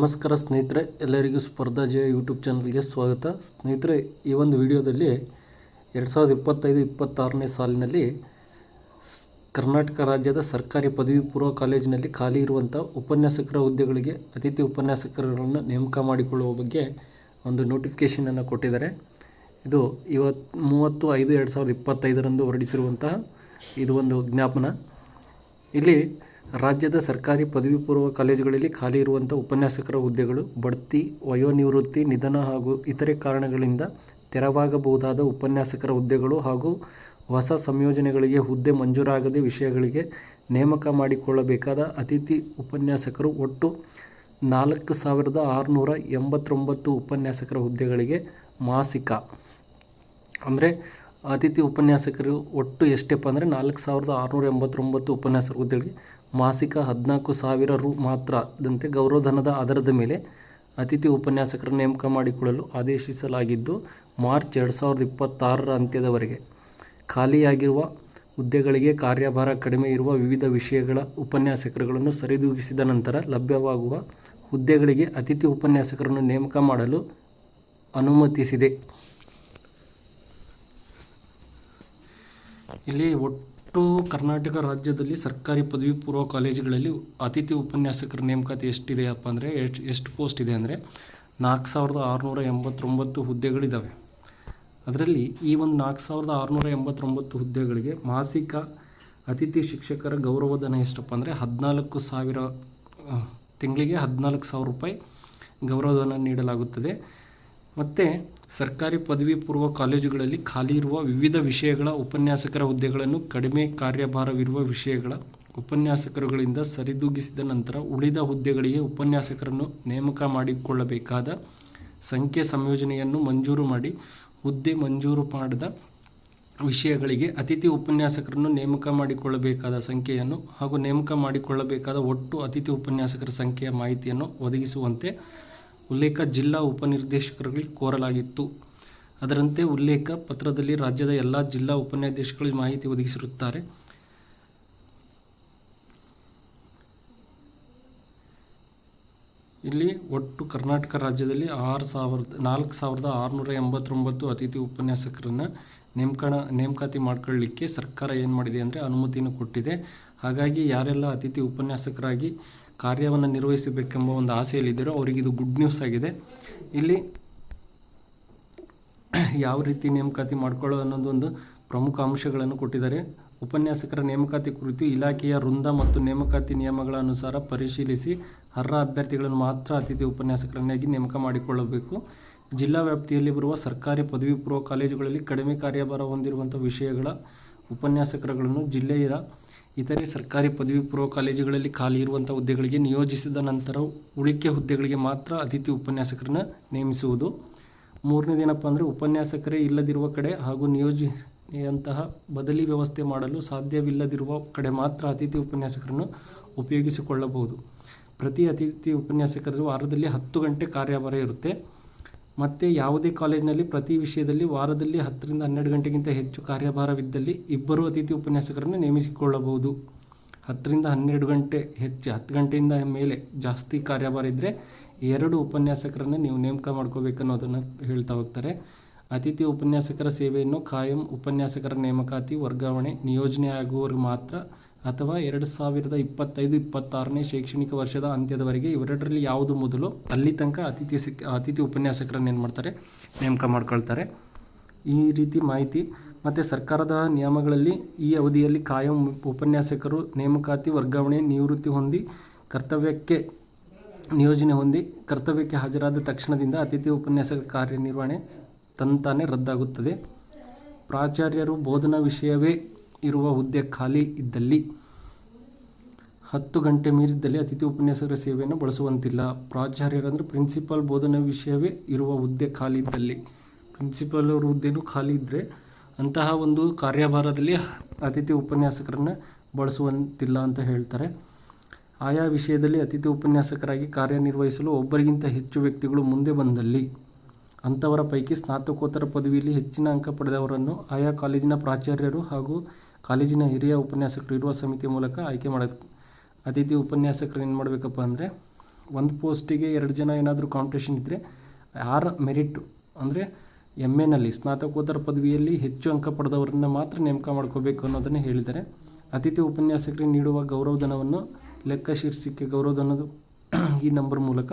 ನಮಸ್ಕಾರ ಸ್ನೇಹಿತರೆ, ಎಲ್ಲರಿಗೂ ಸ್ಪರ್ಧಾ ಜಯ ಯೂಟ್ಯೂಬ್ ಚಾನಲ್ಗೆ ಸ್ವಾಗತ. ಸ್ನೇಹಿತರೆ, ಈ ಒಂದು ವಿಡಿಯೋದಲ್ಲಿ ಎರಡು ಸಾವಿರದ ಇಪ್ಪತ್ತೈದು ಇಪ್ಪತ್ತಾರನೇ ಸಾಲಿನಲ್ಲಿ ಕರ್ನಾಟಕ ರಾಜ್ಯದ ಸರ್ಕಾರಿ ಪದವಿ ಪೂರ್ವ ಕಾಲೇಜಿನಲ್ಲಿ ಖಾಲಿ ಇರುವಂಥ ಉಪನ್ಯಾಸಕರ ಹುದ್ದೆಗಳಿಗೆ ಅತಿಥಿ ಉಪನ್ಯಾಸಕರುಗಳನ್ನು ನೇಮಕ ಮಾಡಿಕೊಳ್ಳುವ ಬಗ್ಗೆ ಒಂದು ನೋಟಿಫಿಕೇಷನನ್ನು ಕೊಟ್ಟಿದ್ದಾರೆ. ಇದು ಇವತ್ತು ಮೂವತ್ತು ಐದು ಎರಡು ಸಾವಿರದ ಇಪ್ಪತ್ತೈದರಂದು ಹೊರಡಿಸಿರುವಂತಹ ಇದು ಒಂದು ಜ್ಞಾಪನ. ಇಲ್ಲಿ ರಾಜ್ಯದ ಸರ್ಕಾರಿ ಪದವಿ ಪೂರ್ವ ಕಾಲೇಜುಗಳಲ್ಲಿ ಖಾಲಿ ಇರುವಂಥ ಉಪನ್ಯಾಸಕರ ಹುದ್ದೆಗಳು, ಬಡ್ತಿ, ವಯೋನಿವೃತ್ತಿ, ನಿಧನ ಹಾಗೂ ಇತರೆ ಕಾರಣಗಳಿಂದ ತೆರವಾಗಬಹುದಾದ ಉಪನ್ಯಾಸಕರ ಹುದ್ದೆಗಳು ಹಾಗೂ ಹೊಸ ಸಂಯೋಜನೆಗಳಿಗೆ ಹುದ್ದೆ ಮಂಜೂರಾಗದೆ ವಿಷಯಗಳಿಗೆ ನೇಮಕ ಮಾಡಿಕೊಳ್ಳಬೇಕಾದ ಅತಿಥಿ ಉಪನ್ಯಾಸಕರು ಒಟ್ಟು ನಾಲ್ಕು ಸಾವಿರದ ಆರುನೂರ ಎಂಬತ್ತೊಂಬತ್ತು ಉಪನ್ಯಾಸಕರ ಹುದ್ದೆಗಳಿಗೆ ಮಾಸಿಕ. ಅಂದರೆ ಅತಿಥಿ ಉಪನ್ಯಾಸಕರು ಒಟ್ಟು ಎಷ್ಟಪ್ಪ ಅಂದರೆ ನಾಲ್ಕು ಸಾವಿರದ ಆರುನೂರ ಎಂಬತ್ತೊಂಬತ್ತು ಉಪನ್ಯಾಸರು ಅಂತೇಳಿ ಮಾಸಿಕ ಹದಿನಾಲ್ಕು ಸಾವಿರ ರು ಮಾತ್ರದಂತೆ ಗೌರವಧನದ ಆಧಾರದ ಮೇಲೆ ಅತಿಥಿ ಉಪನ್ಯಾಸಕರ ನೇಮಕ ಮಾಡಿಕೊಳ್ಳಲು ಆದೇಶಿಸಲಾಗಿದ್ದು, ಮಾರ್ಚ್ ಎರಡು ಸಾವಿರದ ಇಪ್ಪತ್ತಾರರ ಅಂತ್ಯದವರೆಗೆ. ಖಾಲಿಯಾಗಿರುವ ಹುದ್ದೆಗಳಿಗೆ ಕಾರ್ಯಭಾರ ಕಡಿಮೆ ಇರುವ ವಿವಿಧ ವಿಷಯಗಳ ಉಪನ್ಯಾಸಕರುಗಳನ್ನು ಸರಿದೂಗಿಸಿದ ನಂತರ ಲಭ್ಯವಾಗುವ ಹುದ್ದೆಗಳಿಗೆ ಅತಿಥಿ ಉಪನ್ಯಾಸಕರನ್ನು ನೇಮಕ ಮಾಡಲು ಅನುಮತಿಸಿದೆ. ಇಲ್ಲಿ ಒಟ್ಟು ಕರ್ನಾಟಕ ರಾಜ್ಯದಲ್ಲಿ ಸರ್ಕಾರಿ ಪದವಿ ಪೂರ್ವ ಕಾಲೇಜುಗಳಲ್ಲಿ ಅತಿಥಿ ಉಪನ್ಯಾಸಕರ ನೇಮಕಾತಿ ಎಷ್ಟಿದೆಯಪ್ಪ ಅಂದರೆ ಎಷ್ಟು ಎಷ್ಟು ಪೋಸ್ಟ್ ಇದೆ ಅಂದರೆ ನಾಲ್ಕು ಸಾವಿರದ ಆರುನೂರ ಎಂಬತ್ತೊಂಬತ್ತು ಹುದ್ದೆಗಳಿದ್ದಾವೆ ಅದರಲ್ಲಿ ಈ ಒಂದು ನಾಲ್ಕು ಸಾವಿರದ ಆರುನೂರ ಎಂಬತ್ತೊಂಬತ್ತು ಹುದ್ದೆಗಳಿಗೆ ಮಾಸಿಕ ಅತಿಥಿ ಶಿಕ್ಷಕರ ಗೌರವಧನ ಎಷ್ಟಪ್ಪ ಅಂದರೆ ಹದಿನಾಲ್ಕು ಸಾವಿರ ತಿಂಗಳಿಗೆ ಹದಿನಾಲ್ಕು ಸಾವಿರ ರೂಪಾಯಿ ಗೌರವಧನ ನೀಡಲಾಗುತ್ತದೆ. ಮತ್ತು ಸರ್ಕಾರಿ ಪದವಿ ಪೂರ್ವ ಕಾಲೇಜುಗಳಲ್ಲಿ ಖಾಲಿ ಇರುವ ವಿವಿಧ ವಿಷಯಗಳ ಉಪನ್ಯಾಸಕರ ಹುದ್ದೆಗಳನ್ನು ಕಡಿಮೆ ಕಾರ್ಯಭಾರವಿರುವ ವಿಷಯಗಳ ಉಪನ್ಯಾಸಕರುಗಳಿಂದ ಸರಿದೂಗಿಸಿದ ನಂತರ ಉಳಿದ ಹುದ್ದೆಗಳಿಗೆ ಉಪನ್ಯಾಸಕರನ್ನು ನೇಮಕ ಮಾಡಿಕೊಳ್ಳಬೇಕಾದ ಸಂಖ್ಯೆ ಸಂಯೋಜನೆಯನ್ನು ಮಂಜೂರು ಮಾಡಿ ಹುದ್ದೆ ಮಂಜೂರು ಮಾಡಿದ ವಿಷಯಗಳಿಗೆ ಅತಿಥಿ ಉಪನ್ಯಾಸಕರನ್ನು ನೇಮಕ ಮಾಡಿಕೊಳ್ಳಬೇಕಾದ ಸಂಖ್ಯೆಯನ್ನು ಹಾಗೂ ನೇಮಕ ಮಾಡಿಕೊಳ್ಳಬೇಕಾದ ಒಟ್ಟು ಅತಿಥಿ ಉಪನ್ಯಾಸಕರ ಸಂಖ್ಯೆಯ ಮಾಹಿತಿಯನ್ನು ಒದಗಿಸುವಂತೆ ಉಲ್ಲೇಖ ಜಿಲ್ಲಾ ಉಪನಿರ್ದೇಶಕರಿಗೆ ಕೋರಲಾಗಿತ್ತು. ಅದರಂತೆ ಉಲ್ಲೇಖ ಪತ್ರದಲ್ಲಿ ರಾಜ್ಯದ ಎಲ್ಲ ಜಿಲ್ಲಾ ಉಪನ್ಯಾಸಕರಿಗೆ ಮಾಹಿತಿ ಒದಗಿಸಿರುತ್ತಾರೆ. ಇಲ್ಲಿ ಒಟ್ಟು ಕರ್ನಾಟಕ ರಾಜ್ಯದಲ್ಲಿ ಆರು ಸಾವಿರದ, ನಾಲ್ಕು ಸಾವಿರದ ಆರುನೂರ ಎಂಬತ್ತೊಂಬತ್ತು ಅತಿಥಿ ಉಪನ್ಯಾಸಕರನ್ನು ನೇಮಕಣ, ನೇಮಕಾತಿ ಮಾಡ್ಕೊಳ್ಳಿಕ್ಕೆ ಸರ್ಕಾರ ಏನು ಮಾಡಿದೆ ಅಂದರೆ ಅನುಮತಿಯನ್ನು ಕೊಟ್ಟಿದೆ. ಹಾಗಾಗಿ ಯಾರೆಲ್ಲ ಅತಿಥಿ ಉಪನ್ಯಾಸಕರಾಗಿ ಕಾರ್ಯವನ್ನು ನಿರ್ವಹಿಸಬೇಕೆಂಬ ಒಂದು ಆಸೆಯಲ್ಲಿದ್ದರೂ ಅವರಿಗೆ ಇದು ಗುಡ್ ನ್ಯೂಸ್ ಆಗಿದೆ. ಇಲ್ಲಿ ಯಾವ ರೀತಿ ನೇಮಕಾತಿ ಮಾಡ್ಕೊಳ್ಳೋ ಅನ್ನೋದೊಂದು ಪ್ರಮುಖ ಅಂಶಗಳನ್ನು ಕೊಟ್ಟಿದ್ದಾರೆ. ಉಪನ್ಯಾಸಕರ ನೇಮಕಾತಿ ಕುರಿತು ಇಲಾಖೆಯ ವೃಂದ ಮತ್ತು ನೇಮಕಾತಿ ನಿಯಮಗಳ ಅನುಸಾರ ಪರಿಶೀಲಿಸಿ ಅರ್ಹ ಅಭ್ಯರ್ಥಿಗಳನ್ನು ಮಾತ್ರ ಅತಿಥಿ ಉಪನ್ಯಾಸಕರನ್ನಾಗಿ ನೇಮಕ ಮಾಡಿಕೊಳ್ಳಬೇಕು. ಜಿಲ್ಲಾ ವ್ಯಾಪ್ತಿಯಲ್ಲಿ ಬರುವ ಸರ್ಕಾರಿ ಪದವಿ ಪೂರ್ವ ಕಾಲೇಜುಗಳಲ್ಲಿ ಕಡಿಮೆ ಕಾರ್ಯಭಾರ ಹೊಂದಿರುವಂಥ ವಿಷಯಗಳ ಉಪನ್ಯಾಸಕರುಗಳನ್ನು ಜಿಲ್ಲೆಯ ಇತರೆ ಸರ್ಕಾರಿ ಪದವಿ ಪೂರ್ವ ಕಾಲೇಜುಗಳಲ್ಲಿ ಖಾಲಿ ಇರುವಂಥ ಹುದ್ದೆಗಳಿಗೆ ನಿಯೋಜಿಸಿದ ನಂತರ ಉಳಿಕೆ ಹುದ್ದೆಗಳಿಗೆ ಮಾತ್ರ ಅತಿಥಿ ಉಪನ್ಯಾಸಕರನ್ನ ನೇಮಿಸುವುದು. ಮೂರನೇದೇನಪ್ಪ ಅಂದರೆ ಉಪನ್ಯಾಸಕರೇ ಇಲ್ಲದಿರುವ ಕಡೆ ಹಾಗೂ ನಿಯೋಜನೆಯಂತಹ ಬದಲಿ ವ್ಯವಸ್ಥೆ ಮಾಡಲು ಸಾಧ್ಯವಿಲ್ಲದಿರುವ ಕಡೆ ಮಾತ್ರ ಅತಿಥಿ ಉಪನ್ಯಾಸಕರನ್ನು ಉಪಯೋಗಿಸಿಕೊಳ್ಳಬಹುದು. ಪ್ರತಿ ಅತಿಥಿ ಉಪನ್ಯಾಸಕರು ವಾರದಲ್ಲಿ ಹತ್ತು ಗಂಟೆ ಕಾರ್ಯಭಾರ ಇರುತ್ತೆ. ಮತ್ತು ಯಾವುದೇ ಕಾಲೇಜಿನಲ್ಲಿ ಪ್ರತಿ ವಿಷಯದಲ್ಲಿ ವಾರದಲ್ಲಿ ಹತ್ತರಿಂದ ಹನ್ನೆರಡು ಗಂಟೆಗಿಂತ ಹೆಚ್ಚು ಕಾರ್ಯಭಾರವಿದ್ದಲ್ಲಿ ಇಬ್ಬರು ಅತಿಥಿ ಉಪನ್ಯಾಸಕರನ್ನು ನೇಮಿಸಿಕೊಳ್ಳಬಹುದು. ಹತ್ತರಿಂದ ಹನ್ನೆರಡು ಗಂಟೆ ಹೆಚ್ಚು, ಹತ್ತು ಗಂಟೆಯಿಂದ ಮೇಲೆ ಜಾಸ್ತಿ ಕಾರ್ಯಭಾರ ಇದ್ದರೆ ಎರಡು ಉಪನ್ಯಾಸಕರನ್ನು ನೀವು ನೇಮಕ ಮಾಡ್ಕೋಬೇಕನ್ನೋದನ್ನು ಹೇಳ್ತಾ ಹೋಗ್ತಾರೆ. ಅತಿಥಿ ಉಪನ್ಯಾಸಕರ ಸೇವೆಯನ್ನು ಕಾಯಂ ಉಪನ್ಯಾಸಕರ ನೇಮಕಾತಿ, ವರ್ಗಾವಣೆ, ನಿಯೋಜನೆ ಆಗುವವರೆಗೆ ಮಾತ್ರ ಅಥವಾ ಎರಡು ಸಾವಿರದ ಇಪ್ಪತ್ತೈದು, ಇಪ್ಪತ್ತಾರನೇ ಶೈಕ್ಷಣಿಕ ವರ್ಷದ ಅಂತ್ಯದವರೆಗೆ ಇವೆರಡರಲ್ಲಿ ಯಾವುದು ಮೊದಲು? ಅಲ್ಲಿ ತನಕ ಅತಿಥಿ ಸಿಕ್, ಅತಿಥಿ ಉಪನ್ಯಾಸಕರನ್ನು ಏನು ಮಾಡ್ತಾರೆ? ನೇಮಕ ಮಾಡ್ಕೊಳ್ತಾರೆ. ಈ ರೀತಿ ಮಾಹಿತಿ. ಮತ್ತು ಸರ್ಕಾರದ ನಿಯಮಗಳಲ್ಲಿ ಈ ಅವಧಿಯಲ್ಲಿ ಕಾಯಂ ಉಪನ್ಯಾಸಕರು ನೇಮಕಾತಿ, ವರ್ಗಾವಣೆ, ನಿವೃತ್ತಿ ಹೊಂದಿ ಕರ್ತವ್ಯಕ್ಕೆ ನಿಯೋಜನೆ ಹೊಂದಿ ಕರ್ತವ್ಯಕ್ಕೆ ಹಾಜರಾದ ತಕ್ಷಣದಿಂದ ಅತಿಥಿ ಉಪನ್ಯಾಸಕರ ಕಾರ್ಯನಿರ್ವಹಣೆ ತಂತಾನೆ ರದ್ದಾಗುತ್ತದೆ. ಪ್ರಾಚಾರ್ಯರು ಬೋಧನಾ ವಿಷಯವೇ ಇರುವ ಹುದ್ದೆ ಖಾಲಿ ಇದ್ದಲ್ಲಿ, ಹತ್ತು ಗಂಟೆ ಮೀರಿದ್ದಲ್ಲಿ ಅತಿಥಿ ಉಪನ್ಯಾಸಕರ ಸೇವೆಯನ್ನು ಬಳಸುವಂತಿಲ್ಲ. ಪ್ರಾಚಾರ್ಯರಂದರೆ ಪ್ರಿನ್ಸಿಪಾಲ್ ಬೋಧನಾ ವಿಷಯವೇ ಇರುವ ಹುದ್ದೆ ಖಾಲಿ ಇದ್ದಲ್ಲಿ. ಪ್ರಿನ್ಸಿಪಾಲ್ ಅವ್ರ ಹುದ್ದೆನೂ ಖಾಲಿ ಇದ್ದರೆ ಅಂತಹ ಒಂದು ಕಾರ್ಯಭಾರದಲ್ಲಿ ಅತಿಥಿ ಉಪನ್ಯಾಸಕರನ್ನು ಬಳಸುವಂತಿಲ್ಲ ಅಂತ ಹೇಳ್ತಾರೆ. ಆಯಾ ವಿಷಯದಲ್ಲಿ ಅತಿಥಿ ಉಪನ್ಯಾಸಕರಾಗಿ ಕಾರ್ಯನಿರ್ವಹಿಸಲು ಒಬ್ಬರಿಗಿಂತ ಹೆಚ್ಚು ವ್ಯಕ್ತಿಗಳು ಮುಂದೆ ಬಂದಲ್ಲಿ, ಅಂಥವರ ಪೈಕಿ ಸ್ನಾತಕೋತ್ತರ ಪದವಿಯಲ್ಲಿ ಹೆಚ್ಚಿನ ಅಂಕ ಪಡೆದವರನ್ನು ಆಯಾ ಕಾಲೇಜಿನ ಪ್ರಾಚಾರ್ಯರು ಹಾಗೂ ಕಾಲೇಜಿನ ಹಿರಿಯ ಉಪನ್ಯಾಸಕರು ಇರುವ ಸಮಿತಿ ಮೂಲಕ ಆಯ್ಕೆ ಮಾಡೋದು ಅತಿಥಿ ಉಪನ್ಯಾಸಕರು ಏನು ಮಾಡಬೇಕಪ್ಪ ಅಂದರೆ, ಒಂದು ಪೋಸ್ಟಿಗೆ ಎರಡು ಜನ ಏನಾದರೂ ಕಾಂಪಿಟೇಷನ್ ಇದ್ದರೆ ಯಾರ ಮೆರಿಟು ಅಂದರೆ ಎಂ ಎನಲ್ಲಿ ಸ್ನಾತಕೋತ್ತರ ಪದವಿಯಲ್ಲಿ ಹೆಚ್ಚು ಅಂಕ ಪಡೆದವರನ್ನ ಮಾತ್ರ ನೇಮಕ ಮಾಡ್ಕೋಬೇಕು ಅನ್ನೋದನ್ನು ಹೇಳಿದ್ದಾರೆ. ಅತಿಥಿ ಉಪನ್ಯಾಸಕರಿಗೆ ನೀಡುವ ಗೌರವಧನವನ್ನು ಲೆಕ್ಕ ಶೀರ್ಷಿಕೆ ಗೌರವಧನದ ಈ ನಂಬರ್ ಮೂಲಕ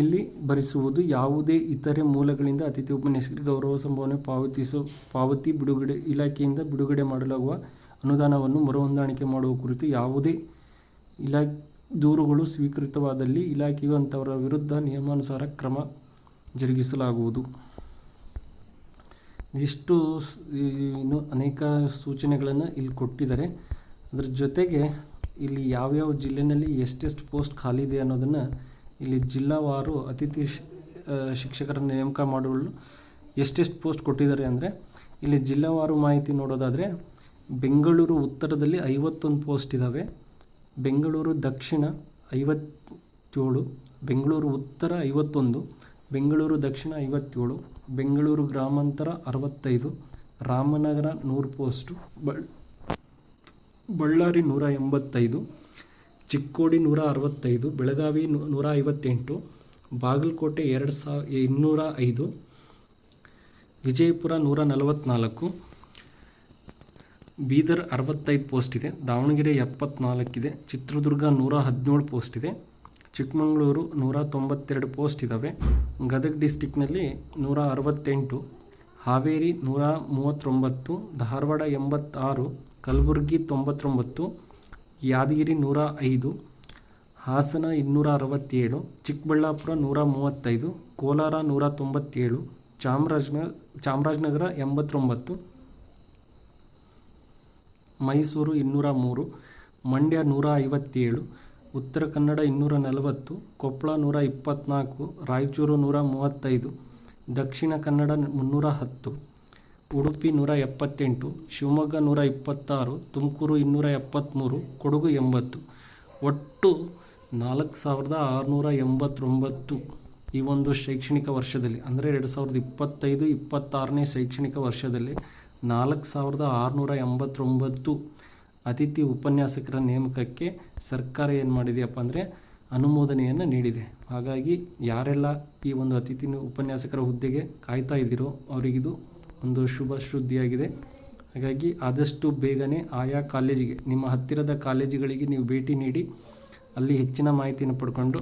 ಇಲ್ಲಿ ಭರಿಸುವುದು ಯಾವುದೇ ಇತರೆ ಮೂಲಗಳಿಂದ ಅತಿಥಿ ಉಪನ್ಯಾಸಕರಿಗೆ ಗೌರವ ಸಂಭಾವನೆ ಪಾವತಿಸೋ ಪಾವತಿ ಬಿಡುಗಡೆ ಇಲಾಖೆಯಿಂದ ಬಿಡುಗಡೆ ಮಾಡಲಾಗುವ ಅನುದಾನವನ್ನು ಮರುಹೊಂದಾಣಿಕೆ ಮಾಡುವ ಕುರಿತು ಯಾವುದೇ ಇಲಾ ದೂರುಗಳು ಸ್ವೀಕೃತವಾದಲ್ಲಿ ಇಲಾಖೆಯು ಅಂಥವರ ವಿರುದ್ಧ ನಿಯಮಾನುಸಾರ ಕ್ರಮ ಜರುಗಿಸಲಾಗುವುದು. ಇಷ್ಟು ಇನ್ನು ಅನೇಕ ಸೂಚನೆಗಳನ್ನು ಇಲ್ಲಿ ಕೊಟ್ಟಿದ್ದಾರೆ. ಅದರ ಜೊತೆಗೆ ಇಲ್ಲಿ ಯಾವ್ಯಾವ ಜಿಲ್ಲೆಯಲ್ಲಿ ಎಷ್ಟೆಷ್ಟು ಪೋಸ್ಟ್ ಖಾಲಿ ಇದೆ ಅನ್ನೋದನ್ನು ಇಲ್ಲಿ ಜಿಲ್ಲಾವಾರು ಅತಿಥಿ ಶಿಕ್ಷಕರ ನೇಮಕ ಮಾಡಲು ಎಷ್ಟೆಷ್ಟು ಪೋಸ್ಟ್ ಕೊಟ್ಟಿದ್ದಾರೆ ಅಂದರೆ ಇಲ್ಲಿ ಜಿಲ್ಲಾವಾರು ಮಾಹಿತಿ ನೋಡೋದಾದರೆ ಬೆಂಗಳೂರು ಉತ್ತರದಲ್ಲಿ ಐವತ್ತೊಂದು ಪೋಸ್ಟ್ ಇದ್ದಾವೆ ಬೆಂಗಳೂರು ದಕ್ಷಿಣ ಐವತ್ತೇಳು, ಬೆಂಗಳೂರು ಉತ್ತರ ಐವತ್ತೊಂದು, ಬೆಂಗಳೂರು ದಕ್ಷಿಣ ಐವತ್ತೇಳು, ಬೆಂಗಳೂರು ಗ್ರಾಮಾಂತರ ಅರವತ್ತೈದು, ರಾಮನಗರ ನೂರು ಪೋಸ್ಟು ಬಳ್ಳಾರಿ ನೂರ ಎಂಬತ್ತೈದು ಚಿಕ್ಕೋಡಿ ನೂರ ಅರವತ್ತೈದು, ಬೆಳಗಾವಿ ನೂರ ಐವತ್ತೆಂಟು, ಬಾಗಲಕೋಟೆ ಎರಡು ಸಾವಿರ ಇನ್ನೂರ ಐದು, ವಿಜಯಪುರ ನೂರ ನಲವತ್ತ್ನಾಲ್ಕು ಬೀದರ್ ಅರವತ್ತೈದು ಪೋಸ್ಟ್ ಇದೆ, ದಾವಣಗೆರೆ ಎಪ್ಪತ್ನಾಲ್ಕಿದೆ, ಚಿತ್ರದುರ್ಗ ನೂರ ಹದಿನೇಳು ಪೋಸ್ಟ್ ಇದೆ, ಚಿಕ್ಕಮಗಳೂರು ನೂರ ತೊಂಬತ್ತೆರಡು ಪೋಸ್ಟ್ ಇದ್ದಾವೆ ಗದಗ ಡಿಸ್ಟಿಕ್ನಲ್ಲಿ ನೂರ ಅರವತ್ತೆಂಟು, ಹಾವೇರಿ ನೂರ ಮೂವತ್ತೊಂಬತ್ತು, ಧಾರವಾಡ ಎಂಬತ್ತಾರು, ಕಲಬುರಗಿ ತೊಂಬತ್ತೊಂಬತ್ತು ಯಾದಗಿರಿ ನೂರ ಐದು, ಹಾಸನ ಇನ್ನೂರ ಅರವತ್ತೇಳು, ಚಿಕ್ಕಬಳ್ಳಾಪುರ ನೂರ ಮೂವತ್ತೈದು, ಕೋಲಾರ ನೂರ ತೊಂಬತ್ತೇಳು ಚಾಮರಾಜನಗರ ಚಾಮರಾಜನಗರ ಎಂಬತ್ತೊಂಬತ್ತು, ಮೈಸೂರು ಇನ್ನೂರ ಮೂರು, ಮಂಡ್ಯ ನೂರ ಐವತ್ತೇಳು, ಉತ್ತರ ಕನ್ನಡ ಇನ್ನೂರ ನಲವತ್ತು, ಕೊಪ್ಪಳ ನೂರ ಇಪ್ಪತ್ತ್ನಾಲ್ಕು ರಾಯಚೂರು ನೂರ ಮೂವತ್ತೈದು, ದಕ್ಷಿಣ ಕನ್ನಡ ಮುನ್ನೂರ ಹತ್ತು. ಉಡುಪಿ ನೂರ ಎಪ್ಪತ್ತೆಂಟು, ಶಿವಮೊಗ್ಗ ನೂರ ಇಪ್ಪತ್ತಾರು, ತುಮಕೂರು ಇನ್ನೂರ ಎಪ್ಪತ್ತ್ಮೂರು, ಕೊಡಗು ಎಂಬತ್ತು. ಒಟ್ಟು ನಾಲ್ಕು ಸಾವಿರದ ಆರುನೂರ ಎಂಬತ್ತೊಂಬತ್ತು ಈ ಒಂದು ಶೈಕ್ಷಣಿಕ ವರ್ಷದಲ್ಲಿ, ಅಂದರೆ ಎರಡು ಸಾವಿರದ ಇಪ್ಪತ್ತೈದು, ಇಪ್ಪತ್ತಾರನೇ ಶೈಕ್ಷಣಿಕ ವರ್ಷದಲ್ಲಿ ನಾಲ್ಕು ಸಾವಿರದ ಆರುನೂರ ಎಂಬತ್ತೊಂಬತ್ತು ಅತಿಥಿ ಉಪನ್ಯಾಸಕರ ನೇಮಕಕ್ಕೆ ಸರ್ಕಾರ ಏನು ಮಾಡಿದೆಯಪ್ಪ ಅಂದರೆ ಅನುಮೋದನೆಯನ್ನು ನೀಡಿದೆ. ಹಾಗಾಗಿ ಯಾರೆಲ್ಲ ಈ ಒಂದು ಅತಿಥಿ ಉಪನ್ಯಾಸಕರ ಹುದ್ದೆಗೆ ಕಾಯ್ತಾ ಇದ್ದೀರೋ ಅವರಿಗಿದು ಒಂದು ಶುಭ ಸುದ್ದಿಯಾಗಿದೆ ಹಾಗಾಗಿ ಆದಷ್ಟು ಬೇಗನೆ ಆಯಾ ಕಾಲೇಜಿಗೆ, ನಿಮ್ಮ ಹತ್ತಿರದ ಕಾಲೇಜುಗಳಿಗೆ ನೀವು ಭೇಟಿ ನೀಡಿ, ಅಲ್ಲಿ ಹೆಚ್ಚಿನ ಮಾಹಿತಿಯನ್ನು ಪಡ್ಕೊಂಡು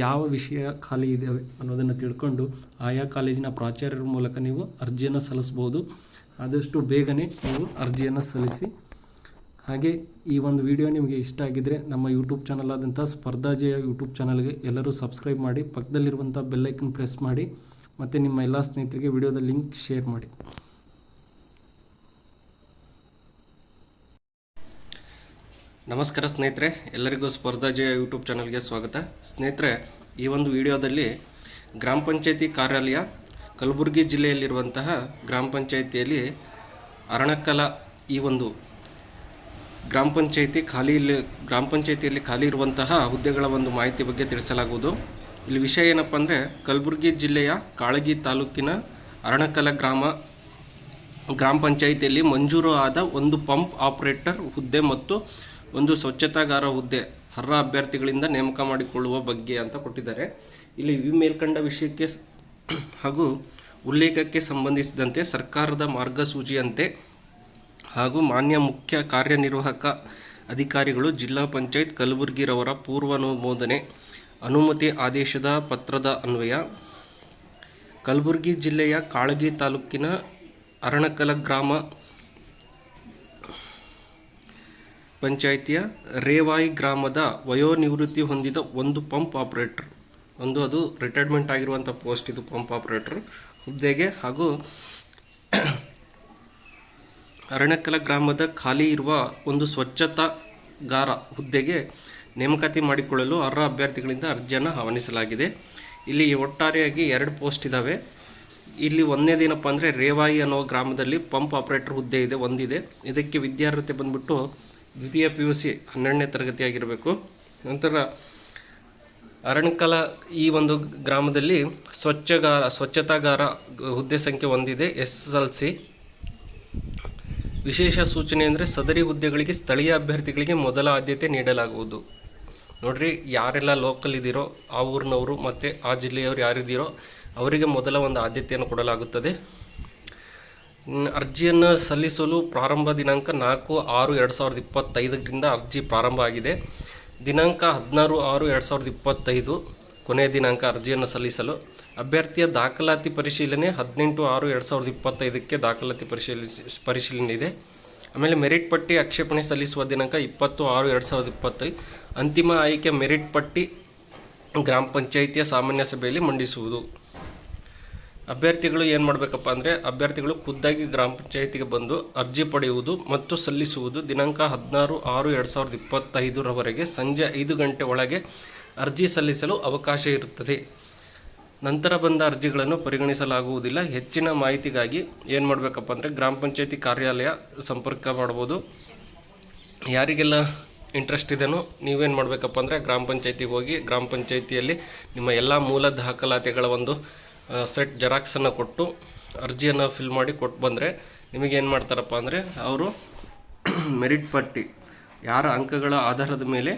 ಯಾವ ವಿಷಯ ಖಾಲಿ ಇದ್ದಾವೆ ಅನ್ನೋದನ್ನು ತಿಳ್ಕೊಂಡು ಆಯಾ ಕಾಲೇಜಿನ ಪ್ರಾಚಾರ್ಯರ ಮೂಲಕ ನೀವು ಅರ್ಜಿಯನ್ನು ಸಲ್ಲಿಸ್ಬೋದು. ಆದಷ್ಟು ಬೇಗನೆ ನೀವು ಅರ್ಜಿಯನ್ನು ಸಲ್ಲಿಸಿ. ಹಾಗೆ ಈ ಒಂದು ವಿಡಿಯೋ ನಿಮಗೆ ಇಷ್ಟ ಆಗಿದ್ದರೆ ನಮ್ಮ ಯೂಟ್ಯೂಬ್ ಚಾನಲ್ ಆದಂಥ ಸ್ಪರ್ಧಾಜಯ ಯೂಟ್ಯೂಬ್ ಚಾನಲ್ಗೆ ಎಲ್ಲರೂ ಸಬ್ಸ್ಕ್ರೈಬ್ ಮಾಡಿ, ಪಕ್ಕದಲ್ಲಿರುವಂಥ ಬೆಲ್ಲೈಕನ್ ಪ್ರೆಸ್ ಮಾಡಿ, ಮತ್ತು ನಿಮ್ಮ ಎಲ್ಲ ಸ್ನೇಹಿತರಿಗೆ ವಿಡಿಯೋದ ಲಿಂಕ್ ಶೇರ್ ಮಾಡಿ. ನಮಸ್ಕಾರ ಸ್ನೇಹಿತರೆ, ಎಲ್ಲರಿಗೂ ಸ್ಪರ್ಧಾಜಯ ಯೂಟ್ಯೂಬ್ ಚಾನಲ್ಗೆ ಸ್ವಾಗತ. ಸ್ನೇಹಿತರೆ, ಈ ಒಂದು ವಿಡಿಯೋದಲ್ಲಿ ಗ್ರಾಮ ಪಂಚಾಯತಿ ಕಾರ್ಯಾಲಯ, ಕಲಬುರಗಿ ಜಿಲ್ಲೆಯಲ್ಲಿರುವಂತಹ ಗ್ರಾಮ ಪಂಚಾಯತಿಯಲ್ಲಿ ಅರಣಕಲ ಈ ಒಂದು ಗ್ರಾಮ ಪಂಚಾಯಿತಿ ಖಾಲಿ ಇಲ್ಲಿ, ಗ್ರಾಮ ಪಂಚಾಯತಿಯಲ್ಲಿ ಖಾಲಿ ಇರುವಂತಹ ಹುದ್ದೆಗಳ ಒಂದು ಮಾಹಿತಿ ಬಗ್ಗೆ ತಿಳಿಸಲಾಗುವುದು. ಇಲ್ಲಿ ವಿಷಯ ಏನಪ್ಪ ಅಂದರೆ, ಕಲಬುರಗಿ ಜಿಲ್ಲೆಯ ಕಾಳಗಿ ತಾಲೂಕಿನ ಅರಣಕಲ ಗ್ರಾಮ ಗ್ರಾಮ ಪಂಚಾಯಿತಿಯಲ್ಲಿ ಮಂಜೂರು ಆದ ಒಂದು ಪಂಪ್ ಆಪರೇಟರ್ ಹುದ್ದೆ ಮತ್ತು ಒಂದು ಸ್ವಚ್ಛತಾಗಾರ ಹುದ್ದೆ ಅರ್ಹ ಅಭ್ಯರ್ಥಿಗಳಿಂದ ನೇಮಕ ಮಾಡಿಕೊಳ್ಳುವ ಬಗ್ಗೆ ಅಂತ ಕೊಟ್ಟಿದ್ದಾರೆ. ಇಲ್ಲಿ ಈ ಮೇಲ್ಕಂಡ ವಿಷಯಕ್ಕೆ ಹಾಗೂ ಉಲ್ಲೇಖಕ್ಕೆ ಸಂಬಂಧಿಸಿದಂತೆ ಸರ್ಕಾರದ ಮಾರ್ಗಸೂಚಿಯಂತೆ ಹಾಗೂ ಮಾನ್ಯ ಮುಖ್ಯ ಕಾರ್ಯನಿರ್ವಾಹಕ ಅಧಿಕಾರಿಗಳು ಜಿಲ್ಲಾ ಪಂಚಾಯತ್ ಕಲಬುರಗಿರವರ ಪೂರ್ವಾನುಮೋದನೆ, ಅನುಮತಿ ಆದೇಶದ ಪತ್ರದ ಅನ್ವಯ, ಕಲಬುರಗಿ ಜಿಲ್ಲೆಯ ಕಾಳಗಿ ತಾಲೂಕಿನ ಅರಣಕಲ ಗ್ರಾಮ ಪಂಚಾಯಿತಿಯ ರೇವಾಯಿ ಗ್ರಾಮದ ವಯೋನಿವೃತ್ತಿ ಹೊಂದಿದ ಒಂದು ಪಂಪ್ ಆಪರೇಟರ್. ಒಂದು ಅದು ರಿಟೈರ್ಮೆಂಟ್ ಆಗಿರುವಂಥ ಪೋಸ್ಟ್ ಇದು ಪಂಪ್ ಆಪರೇಟರ್. ಹುದ್ದೆಗೆ ಹಾಗೂ ಅರಣಕಲ ಗ್ರಾಮದ ಖಾಲಿ ಇರುವ ಒಂದು ಸ್ವಚ್ಛತಾಗಾರ ಹುದ್ದೆಗೆ ನೇಮಕಾತಿ ಮಾಡಿಕೊಳ್ಳಲು ಅರ್ಹ ಅಭ್ಯರ್ಥಿಗಳಿಂದ ಅರ್ಜಿಯನ್ನು ಆಹ್ವಾನಿಸಲಾಗಿದೆ. ಇಲ್ಲಿ ಒಟ್ಟಾರೆಯಾಗಿ ಎರಡು ಪೋಸ್ಟ್ ಇದ್ದಾವೆ ಇಲ್ಲಿ ಒಂದನೇದೇನಪ್ಪ ಅಂದರೆ ರೇವಾಯಿ ಅನ್ನೋ ಗ್ರಾಮದಲ್ಲಿ ಪಂಪ್ ಆಪರೇಟರ್ ಹುದ್ದೆ ಇದೆ, ಒಂದಿದೆ. ಇದಕ್ಕೆ ವಿದ್ಯಾರ್ಹತೆ ಬಂದ್ಬಿಟ್ಟು ದ್ವಿತೀಯ ಪಿ ಯು ಸಿ ಹನ್ನೆರಡನೇ ತರಗತಿಯಾಗಿರಬೇಕು ನಂತರ ಅರಣಕಲ ಈ ಒಂದು ಗ್ರಾಮದಲ್ಲಿ ಸ್ವಚ್ಛಗಾರ, ಸ್ವಚ್ಛತಾಗಾರ ಹುದ್ದೆ ಸಂಖ್ಯೆ ಹೊಂದಿದೆ ಎಸ್ ಎಲ್ ಸಿ. ವಿಶೇಷ ಸೂಚನೆ ಅಂದರೆ ಸದರಿ ಹುದ್ದೆಗಳಿಗೆ ಸ್ಥಳೀಯ ಅಭ್ಯರ್ಥಿಗಳಿಗೆ ಮೊದಲ ಆದ್ಯತೆ ನೀಡಲಾಗುವುದು. ನೋಡ್ರಿ, ಯಾರೆಲ್ಲ ಲೋಕಲ್ ಇದ್ದೀರೋ, ಆ ಊರಿನವರು ಮತ್ತು ಆ ಜಿಲ್ಲೆಯವರು ಯಾರಿದ್ದೀರೋ, ಅವರಿಗೆ ಮೊದಲ ಒಂದು ಆದ್ಯತೆಯನ್ನು ಕೊಡಲಾಗುತ್ತದೆ. ಅರ್ಜಿಯನ್ನು ಸಲ್ಲಿಸಲು ಪ್ರಾರಂಭ ದಿನಾಂಕ ನಾಲ್ಕು ಆರು ಎರಡು ಸಾವಿರದ ಇಪ್ಪತ್ತೈದರಿಂದ ಅರ್ಜಿ ಪ್ರಾರಂಭ ಆಗಿದೆ. ದಿನಾಂಕ ಹದಿನಾರು ಆರು ಎರಡು ಸಾವಿರದ ಇಪ್ಪತ್ತೈದು, ಕೊನೆಯ ದಿನಾಂಕ ಅರ್ಜಿಯನ್ನು ಸಲ್ಲಿಸಲು. ಅಭ್ಯರ್ಥಿಯ ದಾಖಲಾತಿ ಪರಿಶೀಲನೆ ಹದಿನೆಂಟು ಆರು ಎರಡು ಸಾವಿರದ ಇಪ್ಪತ್ತೈದಕ್ಕೆ ದಾಖಲಾತಿ ಪರಿಶೀಲಿಸಿ ಪರಿಶೀಲನೆ ಇದೆ. ಆಮೇಲೆ ಮೆರಿಟ್ ಪಟ್ಟಿ ಆಕ್ಷೇಪಣೆ ಸಲ್ಲಿಸುವ ದಿನಾಂಕ ಇಪ್ಪತ್ತು ಆರು ಎರಡು ಸಾವಿರದ ಇಪ್ಪತ್ತೈದು. ಅಂತಿಮ ಆಯ್ಕೆ ಮೆರಿಟ್ ಪಟ್ಟಿ ಗ್ರಾಮ ಪಂಚಾಯಿತಿಯ ಸಾಮಾನ್ಯ ಸಭೆಯಲ್ಲಿ ಮಂಡಿಸುವುದು. ಅಭ್ಯರ್ಥಿಗಳು ಏನು ಮಾಡಬೇಕಪ್ಪ ಅಂದರೆ ಅಭ್ಯರ್ಥಿಗಳು ಖುದ್ದಾಗಿ ಗ್ರಾಮ ಪಂಚಾಯಿತಿಗೆ ಬಂದು ಅರ್ಜಿ ಪಡೆಯುವುದು ಮತ್ತು ಸಲ್ಲಿಸುವುದು ದಿನಾಂಕ ಹದಿನಾರು ಆರು ಎರಡು ಸಾವಿರದ ಇಪ್ಪತ್ತೈದರವರೆಗೆ ಸಂಜೆ ಐದು ಗಂಟೆ ಒಳಗೆ ಅರ್ಜಿ ಸಲ್ಲಿಸಲು ಅವಕಾಶ ಇರುತ್ತದೆ. ನಂತರ ಬಂದ ಅರ್ಜಿಗಳನ್ನು ಪರಿಗಣಿಸಲಾಗುವುದಿಲ್ಲ. ಹೆಚ್ಚಿನ ಮಾಹಿತಿಗಾಗಿ ಏನು ಮಾಡಬೇಕಪ್ಪ ಅಂದರೆ ಗ್ರಾಮ ಪಂಚಾಯತಿ ಕಾರ್ಯಾಲಯ ಸಂಪರ್ಕ ಮಾಡ್ಬೋದು. ಯಾರಿಗೆಲ್ಲ ಇಂಟ್ರೆಸ್ಟ್ ಇದೆಯೋ ನೀವೇನು ಮಾಡಬೇಕಪ್ಪ ಅಂದರೆ ಗ್ರಾಮ ಪಂಚಾಯತಿಗೆ ಹೋಗಿ ಗ್ರಾಮ ಪಂಚಾಯತಿಯಲ್ಲಿ ನಿಮ್ಮ ಎಲ್ಲ ಮೂಲ ದಾಖಲಾತಿಗಳ ಒಂದು ಸೆಟ್ ಜೆರಾಕ್ಸನ್ನು ಕೊಟ್ಟು ಅರ್ಜಿಯನ್ನು ಫಿಲ್ ಮಾಡಿ ಕೊಟ್ಟು ಬಂದರೆ ನಿಮಗೇನು ಮಾಡ್ತಾರಪ್ಪ ಅಂದರೆ ಅವರು ಮೆರಿಟ್ ಪಟ್ಟಿ, ಯಾರ ಅಂಕಗಳ ಆಧಾರದ ಮೇಲೆ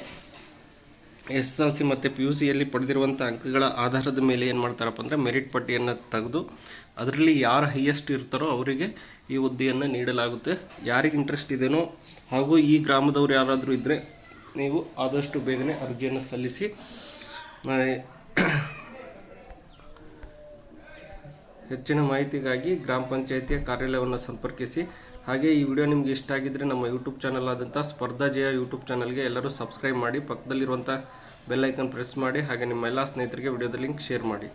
ಎಸ್ ಎಲ್ ಸಿ ಮತ್ತು ಪಿ ಯು ಸಿಯಲ್ಲಿ ಪಡೆದಿರುವಂಥ ಅಂಕಗಳ ಆಧಾರದ ಮೇಲೆ ಏನು ಮಾಡ್ತಾರಪ್ಪ ಅಂದರೆ ಮೆರಿಟ್ ಪಟ್ಟಿಯನ್ನು ತೆಗೆದು ಅದರಲ್ಲಿ ಯಾರು ಹೈಯೆಸ್ಟ್ ಇರ್ತಾರೋ ಅವರಿಗೆ ಈ ಹುದ್ದೆಯನ್ನು ನೀಡಲಾಗುತ್ತೆ. ಯಾರಿಗೆ ಇಂಟ್ರೆಸ್ಟ್ ಇದೆಯೋ ಹಾಗೂ ಈ ಗ್ರಾಮದವ್ರು ಯಾರಾದರೂ ಇದ್ದರೆ ನೀವು ಆದಷ್ಟು ಬೇಗನೆ ಅರ್ಜಿಯನ್ನು ಸಲ್ಲಿಸಿ ಹೆಚ್ಚಿನ ಮಾಹಿತಿಗಾಗಿ ಗ್ರಾಮ ಪಂಚಾಯಿತಿಯ ಕಾರ್ಯಾಲಯವನ್ನು ಸಂಪರ್ಕಿಸಿ. ಹಾಗೆ ಈ ವಿಡಿಯೋ ನಿಮಗೆ ಇಷ್ಟ ಆಗಿದ್ದರೆ ನಮ್ಮ ಯೂಟ್ಯೂಬ್ ಚಾನಲ್ ಆದಂಥ ಸ್ಪರ್ಧಾ ಜಯ ಯೂಟ್ಯೂಬ್ ಚಾನಲ್ಗೆ ಎಲ್ಲರೂ ಸಬ್ಸ್ಕ್ರೈಬ್ ಮಾಡಿ, ಪಕ್ಕದಲ್ಲಿರುವಂಥ ಬೆಲ್ಲೈಕನ್ ಪ್ರೆಸ್ ಮಾಡಿ, ಹಾಗೆ ನಿಮ್ಮ ಎಲ್ಲ ಸ್ನೇಹಿತರಿಗೆ ವಿಡಿಯೋದ ಲಿಂಕ್ ಶೇರ್ ಮಾಡಿ.